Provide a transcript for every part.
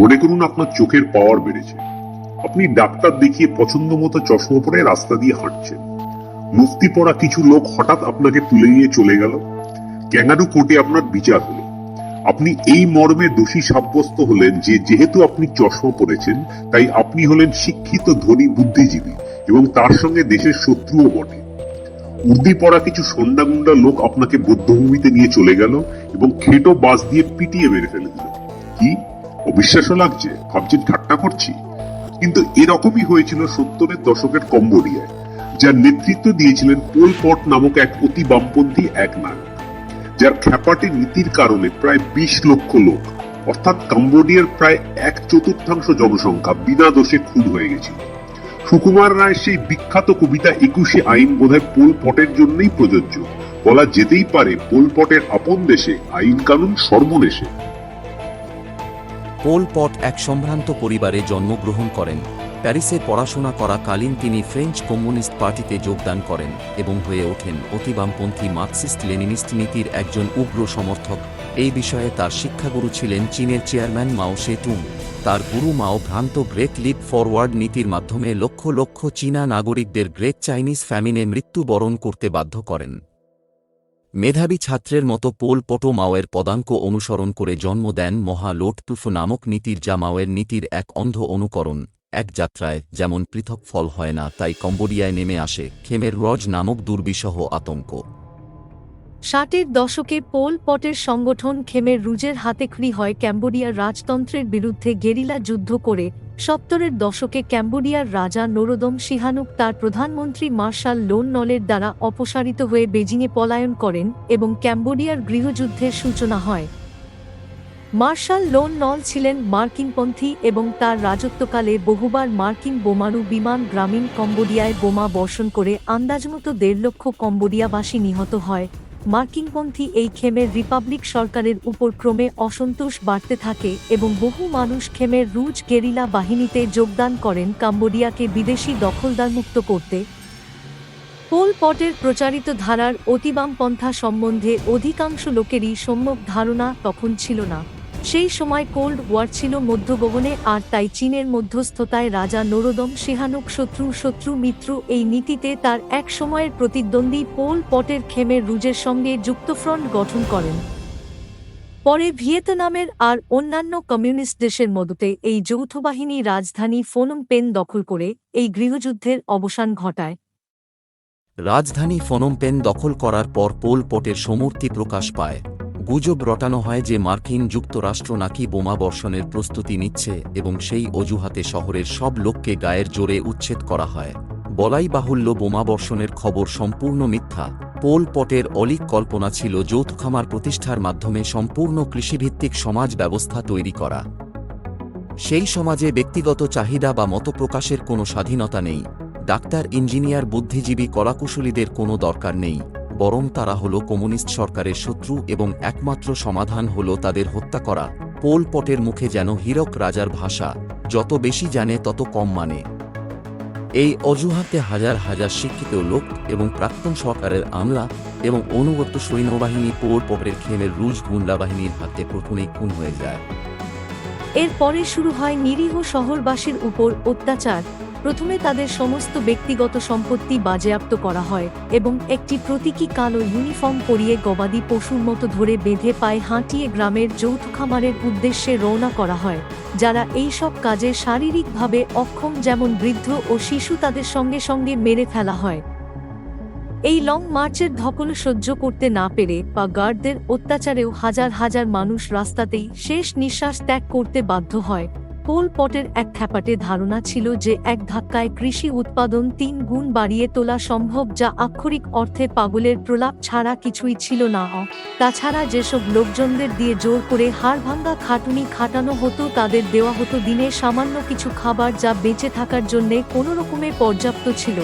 মনে করুন আপনার চোখের পাওয়ার বেড়েছে। আপনি ডাক্তার দেখিয়ে পছন্দ মতো চশমা পরে রাস্তা দিয়ে হাঁটছেন। মুক্তি পড়া কিছু লোক হঠাৎ আপনাকে তুলে নিয়ে চলে গেল। ক্যাঙ্গারু কোর্টে আপনার বিচার হলো। আপনি এই মর্মে দোষী সাব্যস্ত হলেন যে যেহেতু আপনি চশমা পরেছেন, তাই আপনি হলেন শিক্ষিত, ধনী, বুদ্ধিজীবী এবং তার সঙ্গে দেশের শত্রুও বটে। উর্দি পড়া কিছু সন্ডাগুন্ডা লোক আপনাকে বৌদ্ধভূমিতে নিয়ে চলে গেল এবং খেটো বাস দিয়ে পিটিয়ে মেরে ফেলে দিল। কি? অবিশ্বাস্য লাগছে, ভাবছেন ঠাট্টা করছি। কিন্তু এরকমই হয়েছিল সত্তরের দশকের কম্বোডিয়ায়, যার নেতৃত্ব দিয়েছিলেন পোল পট নামক এক অতি বামপন্থী এক নায়ক, যার খ্যাপাটে নীতির কারণে প্রায় বিশ লক্ষ লোক, অর্থাৎ কম্বোডিয়ার প্রায় এক চতুর্থাংশ জনসংখ্যা বিনা দোষে খুন হয়ে গেছিল। সুকুমার রায়ের সেই বিখ্যাত কবিতা একুশে আইন বোধহয় পোল পটের জন্যই প্রযোজ্য। বলা যেতেই পারে পোল পটের আপন দেশে আইন কানুন সর্বনেশে। পোল পট এক সম্ভ্রান্ত পরিবারে জন্মগ্রহণ করেন। প্যারিসে পড়াশোনা করাকালীন তিনি ফ্রেঞ্চ কমিউনিস্ট পার্টিতে যোগদান করেন এবং হয়ে ওঠেন অতিবামপন্থী মার্কসিস্ট লেনিনিস্ট নীতির একজন উগ্র সমর্থক। এই বিষয়ে তার শিক্ষাগুরু ছিলেন চীনের চেয়ারম্যান মাও সেতুং। তার গুরু মাও ভ্রান্ত গ্রেট লিপ ফরওয়ার্ড নীতির মাধ্যমে লক্ষ লক্ষ চীনা নাগরিকদের গ্রেট চাইনিজ ফ্যামিনে মৃত্যুবরণ করতে বাধ্য করেন। মেধাবী ছাত্রের মতো পোল পটো মাওয়ের পদাঙ্ক অনুসরণ করে জন্ম দেন মহা লোটতুফ নামক নীতির যা মাওয়ের নীতির এক অন্ধ অনুকরণ, এক যাত্রায় যেমন পৃথক ফল হয় না তাই কম্বোডিয়ায় নেমে আসে খেমের রজ নামক দুর্বিষহ আতঙ্ক। ষাটের দশকে পোল পটের সংগঠন খেমের রুজের হাতে হাতেখড়ি হয় ক্যাম্বোডিয়ার রাজতন্ত্রের বিরুদ্ধে গেরিলা যুদ্ধ করে, সত্তরের দশকে ক্যাম্বোডিয়ার রাজা নোরোদম সিহানুক তার প্রধানমন্ত্রী মার্শাল লোন নলের দ্বারা অপসারিত হয়ে বেজিংয়ে পলায়ন করেন এবং ক্যাম্বোডিয়ার গৃহযুদ্ধের সূচনা হয়। মার্শাল লোন নল ছিলেন মার্কিনপন্থী এবং তার রাজত্বকালে বহুবার মার্কিন বোমারু বিমান গ্রামীণ কম্বোডিয়ায় বোমা বর্ষণ করে আন্দাজমতো দেড় লক্ষ কম্বোডিয়াবাসী নিহত হয়। মার্কিনপন্থী এই খেমের রিপাবলিক সরকারের উপর ক্রমে অসন্তোষ বাড়তে থাকে এবং বহু মানুষ খেমের রুজ গেরিলা বাহিনীতে যোগদান করেন কাম্বোডিয়াকে বিদেশি দখলদারমুক্ত করতে। পোল পটের প্রচারিত ধারার অতিবামপন্থা সম্বন্ধে অধিকাংশ লোকেরই সম্যক ধারণা তখন ছিল না। সেই সময় কোল্ড ওয়ার ছিল মধ্যগগনে, আর তাই চীনের মধ্যস্থতায় রাজা নোরোদম সিহানুক শত্রু শত্রু মিত্র এই নীতিতে তার এক সময়ের প্রতিদ্বন্দ্বী পোল পটের খেমের রুজের সঙ্গে যুক্তফ্রন্ট গঠন করেন। পরে ভিয়েতনামের আর অন্যান্য কমিউনিস্ট দেশের মদতে এই যৌথ বাহিনী রাজধানী ফোনম পেন দখল করে এই গৃহযুদ্ধের অবসান ঘটায়। রাজধানী ফনোমপেন দখল করার পর পোল পটের সমূর্তি প্রকাশ পায়। গুজব রটানো হয় যে মার্কিন যুক্তরাষ্ট্র নাকি বোমা বর্ষণের প্রস্তুতি নিচ্ছে এবং সেই অজুহাতে শহরের সব লোককে গায়ের জোরে উচ্ছেদ করা হয়। বলাই বাহুল্য বোমা বর্ষণের খবর সম্পূর্ণ মিথ্যা। পোল পটের অলিক কল্পনা ছিল যৌথ খামার প্রতিষ্ঠার মাধ্যমে সম্পূর্ণ কৃষিভিত্তিক সমাজ ব্যবস্থা তৈরি করা। সেই সমাজে ব্যক্তিগত চাহিদা বা মতপ্রকাশের কোনো স্বাধীনতা নেই। ডাক্তার, ইঞ্জিনিয়ার, বুদ্ধিজীবী, কলাকুশলীদের কোনো দরকার নেই। বরং তারা হল কমিউনিস্ট সরকারের শত্রু এবং একমাত্র সমাধান হল তাদের হত্যা করা। পোল পটের মুখে যেন হীরক রাজার ভাষা, যত বেশি জানে তত কম মানে। এই অজুহাতে হাজার হাজার শিক্ষিত লোক এবং প্রাক্তন সরকারের আমলা এবং অনুগত সৈন্যবাহিনী পোল পটের খেমের রুজ গুন্ডা বাহিনীর হাতে প্রথমেই খুন হয়ে যায়। এরপরে শুরু হয় নিরীহ শহরবাসীর উপর অত্যাচার। প্রথমে তাদের সমস্ত ব্যক্তিগত সম্পত্তি বাজেয়াপ্ত করা হয় এবং একটি প্রতীকী কালো ইউনিফর্ম পরিয়ে গবাদি পশুর মতো ধরে বেঁধে পায়ে হাঁটিয়ে গ্রামের যৌথ খামারের উদ্দেশ্যে রওনা করা হয়, যারা এই সব কাজে শারীরিকভাবে অক্ষম যেমন বৃদ্ধ ও শিশু তাদের সঙ্গে সঙ্গে মেরে ফেলা হয়। এই লং মার্চের ধকল সহ্য করতে না পেরে বা গার্ডদের অত্যাচারেও হাজার হাজার মানুষ রাস্তাতেই শেষ নিঃশ্বাস ত্যাগ করতে বাধ্য হয়। পোল পটের এক খ্যাপাটে ধারণা ছিল যে এক ধাক্কায় কৃষি উৎপাদন তিন গুণ বাড়িয়ে তোলা সম্ভব, যা আক্ষরিক অর্থে পাগলের প্রলাপ ছাড়া কিছুই ছিল না। তাছাড়া যেসব লোকজনদের দিয়ে জোর করে হাড়ভাঙ্গা খাটুনি খাটানো হতো, তাদের দেওয়া হতো দিনে সামান্য কিছু খাবার যা বেঁচে থাকার জন্যে কোনো রকমে পর্যাপ্ত ছিল।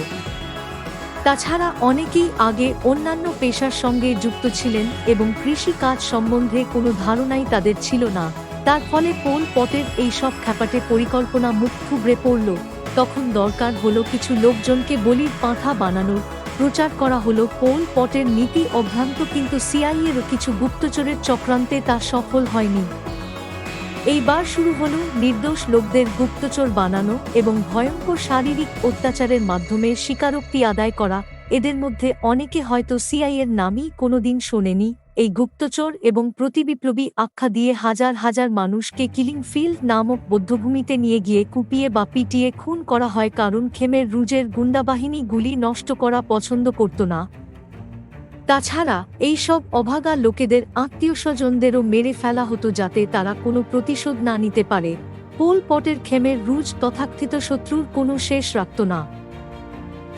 তাছাড়া অনেকেই আগে অন্যান্য পেশার সঙ্গে যুক্ত ছিলেন এবং কৃষি কাজ সম্বন্ধে কোনো ধারণাই তাদের ছিল না। তার ফলে পোল পটের এই সব খ্যাপাটে পরিকল্পনা মুখ থুবড়ে পড়ল, তখন দরকার হলো কিছু লোকজনকে বলির পাঁঠা বানানোর। প্রচার করা হলো পোল পটের নীতি অভ্রান্ত কিন্তু সিআইএরও কিছু গুপ্তচরের চক্রান্তে তা সফল হয়নি। এইবার শুরু হলো নির্দোষ লোকদের গুপ্তচর বানানো এবং ভয়ঙ্কর শারীরিক অত্যাচারের মাধ্যমে স্বীকারোক্তি আদায় করা। এদের মধ্যে অনেকে হয়তো সিআইয়ের নামই কোনোদিন শোনেনি। এই গুপ্তচর এবং প্রতিবিপ্লবী আখ্যা দিয়ে হাজার হাজার মানুষকে কিলিং ফিল্ড নামক বৌদ্ধভূমিতে নিয়ে গিয়ে কুপিয়ে বা পিটিয়ে খুন করা হয় কারণ খেমের রুজের গুন্ডাবাহিনী গুলি নষ্ট করা পছন্দ করত না। তাছাড়া, এই সব অভাগা লোকেদের আত্মীয় স্বজনদেরও মেরে ফেলা হতো যাতে তারা কোনো প্রতিশোধ না নিতে পারে। পোল পটের খেমের রুজ তথাকথিত শত্রুর কোনো শেষ রাখত না।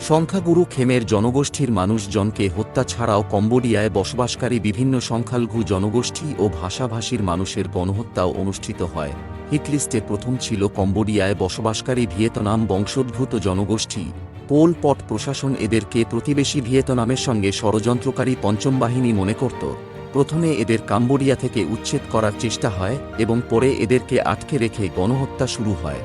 সংখ্যাগুরু খেমের জনগোষ্ঠীর মানুষজনকে হত্যা ছাড়াও কম্বোডিয়ায় বসবাসকারী বিভিন্ন সংখ্যালঘু জনগোষ্ঠী ও ভাষাভাষীর মানুষের গণহত্যাও অনুষ্ঠিত হয়। হিটলিস্টে প্রথম ছিল কম্বোডিয়ায় বসবাসকারী ভিয়েতনাম বংশোদ্ভূত জনগোষ্ঠী। পোল পট প্রশাসন এদেরকে প্রতিবেশী ভিয়েতনামের সঙ্গে ষড়যন্ত্রকারী পঞ্চম বাহিনী মনে করত। প্রথমে এদের কাম্বোডিয়া থেকে উচ্ছেদ করার চেষ্টা হয় এবং পরে এদেরকে আটকে রেখে গণহত্যা শুরু হয়।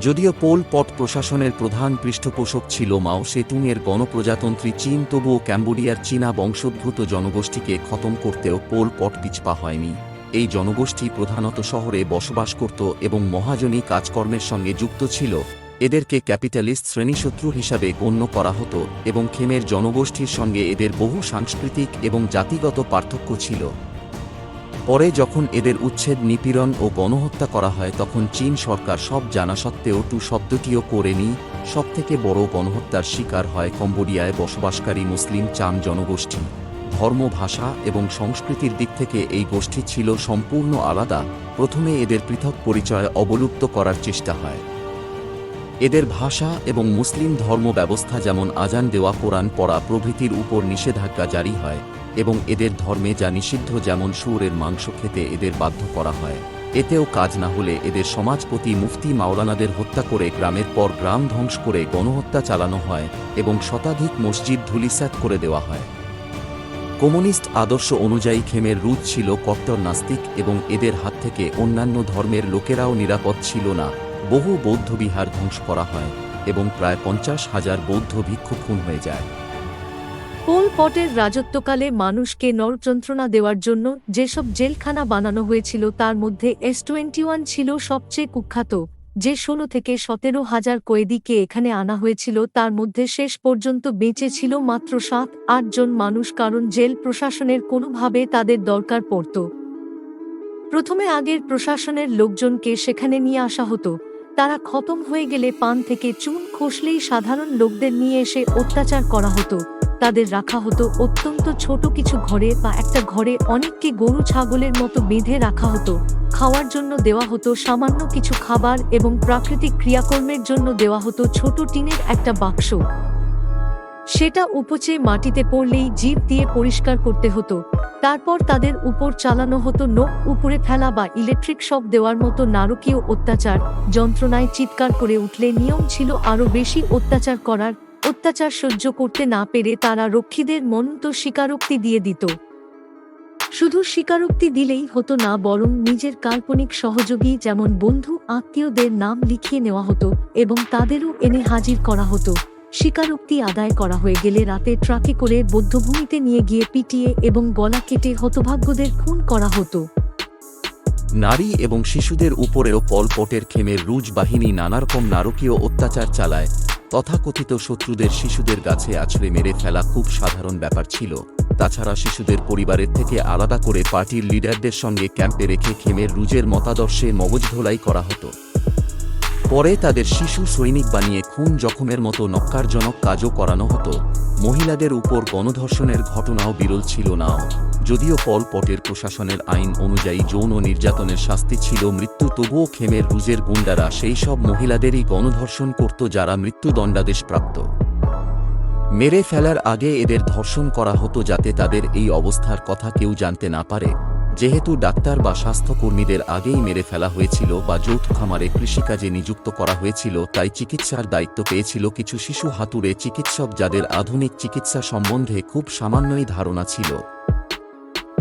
যদিও পোল পট প্রশাসনের প্রধান পৃষ্ঠপোষক ছিল মাও সেতুংয়ের গণপ্রজাতন্ত্রী চীন, তবুও ক্যাম্বোডিয়ার চীনা বংশোদ্ভূত জনগোষ্ঠীকে খতম করতেও পোল পট পিছপা হয়নি। এই জনগোষ্ঠী প্রধানত শহরে বসবাস করত এবং মহাজনী কাজকর্মের সঙ্গে যুক্ত ছিল। এদেরকে ক্যাপিটালিস্ট শ্রেণীশত্রু হিসাবে গণ্য করা হতো এবং খেমের জনগোষ্ঠীর সঙ্গে এদের বহু সাংস্কৃতিক এবং জাতিগত পার্থক্য ছিল। পরে যখন এদের উচ্ছেদ, নিপীড়ন ও গণহত্যা করা হয়, তখন চীন সরকার সব জানা সত্ত্বেও টু শব্দটিও করেনি সবথেকে বড় গণহত্যার শিকার হয় কম্বোডিয়ায় বসবাসকারী মুসলিম চাম জনগোষ্ঠী। ধর্ম, ভাষা এবং সংস্কৃতির দিক থেকে এই গোষ্ঠী ছিল সম্পূর্ণ আলাদা। প্রথমে এদের পৃথক পরিচয় অবলুপ্ত করার চেষ্টা হয়। এদের ভাষা এবং মুসলিম ধর্ম ব্যবস্থা যেমন আজান দেওয়া কোরআন পড়া প্রভৃতির উপর নিষেধাজ্ঞা জারি হয় এবং এদের ধর্মে যা নিষিদ্ধ, যেমন সুরের মাংস খেতে এদের বাধ্য করা হয়। এতেও কাজ না হলে এদের সমাজপতি মুফতি মাওলানাদের হত্যা করে গ্রামের পর গ্রাম ধ্বংস করে গণহত্যা চালানো হয় এবং শতাধিক মসজিদ ধুলিস্যাত করে দেওয়া হয়। কমিউনিস্ট আদর্শ অনুযায়ী খেমের রুদ ছিল কট্টর নাস্তিক এবং এদের হাত থেকে অন্যান্য ধর্মের লোকেরাও নিরাপদ ছিল না। বহু বৌদ্ধবিহার ধ্বংস করা হয় এবং প্রায় পঞ্চাশ হাজার বৌদ্ধ ভিক্ষু খুন হয়ে যায়। পোল পটের রাজত্বকালে মানুষকে নরযন্ত্রণা দেওয়ার জন্য যেসব জেলখানা বানানো হয়েছিল তার মধ্যে এস টোয়েন্টি ওয়ান ছিল সবচেয়ে কুখ্যাত, যে ষোলো থেকে সতেরো হাজার কয়েদিকে এখানে আনা হয়েছিল তার মধ্যে শেষ পর্যন্ত বেঁচে ছিল মাত্র সাত আটজন মানুষ কারণ জেল প্রশাসনের কোনোভাবে তাদের দরকার পড়ত। প্রথমে আগের প্রশাসনের লোকজনকে সেখানে নিয়ে আসা হতো। তারা খতম হয়ে গেলে পান থেকে চুন খসলেই সাধারণ লোকদের নিয়ে এসে অত্যাচার করা হতো। তাদের রাখা হতো অত্যন্ত ছোট কিছু ঘরে বা একটা ঘরে অনেককে গরু ছাগলের মতো বেঁধে রাখা হতো। খাওয়ার জন্য দেওয়া হতো সামান্য কিছু খাবার এবং প্রাকৃতিক ক্রিয়াকর্মের জন্য দেওয়া হতো ছোট টিনের একটা বাক্স। সেটা উপচে মাটিতে পড়লেই জিভ দিয়ে পরিষ্কার করতে হতো। তারপর তাদের উপর চালানো হতো নখ, উপরে ফেলা বা ইলেকট্রিক শক দেওয়ার মতো নারকীয় অত্যাচার। যন্ত্রণায় চিৎকার করে উঠলে নিয়ম ছিল আরও বেশি অত্যাচার করার। অত্যাচার সহ্য করতে না পেরে তারা রক্ষীদের মনত স্বীকারোক্তি দিয়ে দিত। শুধু স্বীকারোক্তি দিলেই হতো না, বরং নিজের কাল্পনিক সহযোগী যেমন বন্ধু আত্মীয়দের নাম লিখিয়ে নেওয়া হতো এবং তাদেরও এনে হাজির করা হতো। স্বীকারোক্তি আদায় করা হয়ে গেলে রাতে ট্রাকে করে বৌদ্ধভূমিতে নিয়ে গিয়ে পিটিয়ে এবং গলা কেটে হতভাগ্যদের খুন করা হতো। নারী এবং শিশুদের উপরেও পলপটের খেমের রুজ বাহিনী নানারকম নারকীয় অত্যাচার চালায়। তথাকথিত শত্রুদের শিশুদের গাছে আছড়ে মেরে ফেলা খুব সাধারণ ব্যাপার ছিল। তাছাড়া শিশুদের পরিবারের থেকে আলাদা করে পার্টির লিডারদের সঙ্গে ক্যাম্পে রেখে খেমের রুজের মতাদর্শে মগজ ধোলাই করা হতো। পরে তাদের শিশু সৈনিক বানিয়ে খুন জখমের মতো নক্কারজনক কাজও করানো হতো। মহিলাদের উপর গণধর্ষণের ঘটনাও বিরল ছিল না যদিও পল পটের প্রশাসনের আইন অনুযায়ী যৌন নির্যাতনের শাস্তি ছিল মৃত্যু, তবুও খেমের রুজের গুন্ডারা সেই সব মহিলাদেরই গণধর্ষণ করত যারা মৃত্যুদণ্ডাদেশ প্রাপ্ত। মেরে ফেলার আগে এদের ধর্ষণ করা হতো যাতে তাদের এই অবস্থার কথা কেউ জানতে না পারে। যেহেতু ডাক্তার বা স্বাস্থ্যকর্মীদের আগেই মেরে ফেলা হয়েছিল বা যৌথ খামারে কৃষিকাজে নিযুক্ত করা হয়েছিল, তাই চিকিৎসার দায়িত্ব পেয়েছিল কিছু শিশু হাতুড়ে চিকিৎসক যাদের আধুনিক চিকিৎসা সম্বন্ধে খুব সামান্যই ধারণা ছিল।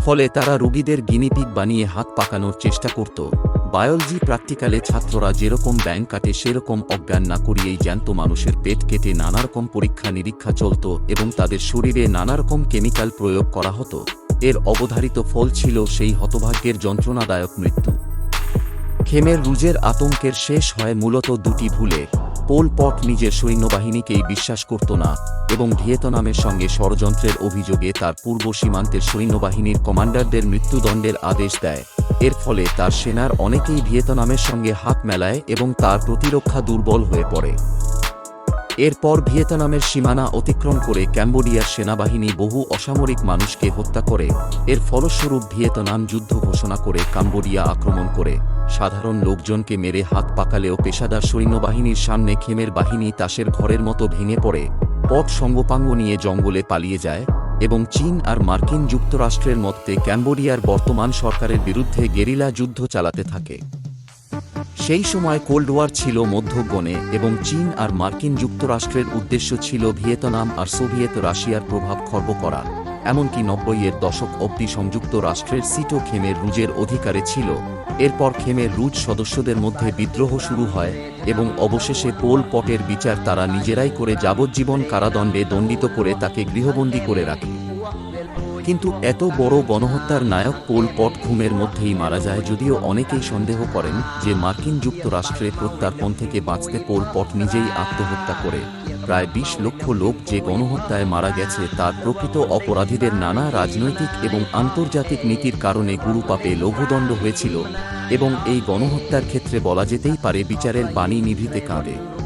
ফলে তারা রোগীদের গিনিপিগ বানিয়ে হাত পাকানোর চেষ্টা করত। বায়োলজি প্র্যাকটিক্যালে ছাত্ররা যেরকম ব্যাংক কাটে সেরকম অজ্ঞান না করিয়েই জ্যান্ত মানুষের পেট কেটে নানারকম পরীক্ষা নিরীক্ষা চলত এবং তাদের শরীরে নানারকম কেমিক্যাল প্রয়োগ করা হতো। এর অবধারিত ফল ছিল সেই হতভাগ্যের যন্ত্রণাদায়ক মৃত্যু। খেমের রুজের আতঙ্কের শেষ হয় মূলত দুটি ভুলে। পোল পট নিজের সৈন্যবাহিনীকেই বিশ্বাস করত না এবং ভিয়েতনামের সঙ্গে ষড়যন্ত্রের অভিযোগে তার পূর্ব সীমান্তের সৈন্যবাহিনীর কমান্ডারদের মৃত্যুদণ্ডের আদেশ দেয়। এর ফলে তার সেনার অনেকেই ভিয়েতনামের সঙ্গে হাত মেলায় এবং তার প্রতিরক্ষা দুর্বল হয়ে পড়ে। এরপর ভিয়েতনামের সীমানা অতিক্রম করে ক্যাম্বোডিয়ার সেনাবাহিনী বহু অসামরিক মানুষকে হত্যা করে। এর ফলস্বরূপ ভিয়েতনাম যুদ্ধ ঘোষণা করে কাম্বোডিয়া আক্রমণ করে। সাধারণ লোকজনকে মেরে হাত পাকালেও পেশাদার সৈন্যবাহিনীর সামনে খেমের বাহিনী তাসের ঘরের মতো ভেঙে পড়ে। পথ সঙ্গপাঙ্গ নিয়ে জঙ্গলে পালিয়ে যায় এবং চীন আর মার্কিন যুক্তরাষ্ট্রের মধ্যে ক্যাম্বোডিয়ার বর্তমান সরকারের বিরুদ্ধে গেরিলা যুদ্ধ চালাতে থাকে। সেই সময় কোল্ড ওয়ার ছিল মধ্যগণে এবং চীন আর মার্কিন যুক্তরাষ্ট্রের উদ্দেশ্য ছিল ভিয়েতনাম আর সোভিয়েত রাশিয়ার প্রভাব খর্ব করা, এমনকি নব্বইয়ের দশক অবধি সংযুক্ত রাষ্ট্রের সিটো খেমের রুজের অধিকারে ছিল। এরপর খেমের রুজ সদস্যদের মধ্যে বিদ্রোহ শুরু হয় এবং অবশেষে পোল পটের বিচার তারা নিজেরাই করে যাবজ্জীবন কারাদণ্ডে দণ্ডিত করে তাকে গৃহবন্দী করে রাখে। কিন্তু এত বড় গণহত্যার নায়ক পোল পট ঘুমের মধ্যেই মারা যায় যদিও অনেকেই সন্দেহ করেন যে মার্কিন যুক্তরাষ্ট্রে প্রত্যার্পণ থেকে বাঁচতে পোল পট নিজেই আত্মহত্যা করে। প্রায় বিশ লক্ষ লোক যে গণহত্যায় মারা গেছে তার প্রকৃত অপরাধীদের নানা রাজনৈতিক এবং আন্তর্জাতিক নীতির কারণে গুরুপাপে লঘুদণ্ড হয়েছিল এবং এই গণহত্যার ক্ষেত্রে বলা যেতেই পারে বিচারের বাণী নিভিতে কাঁদে।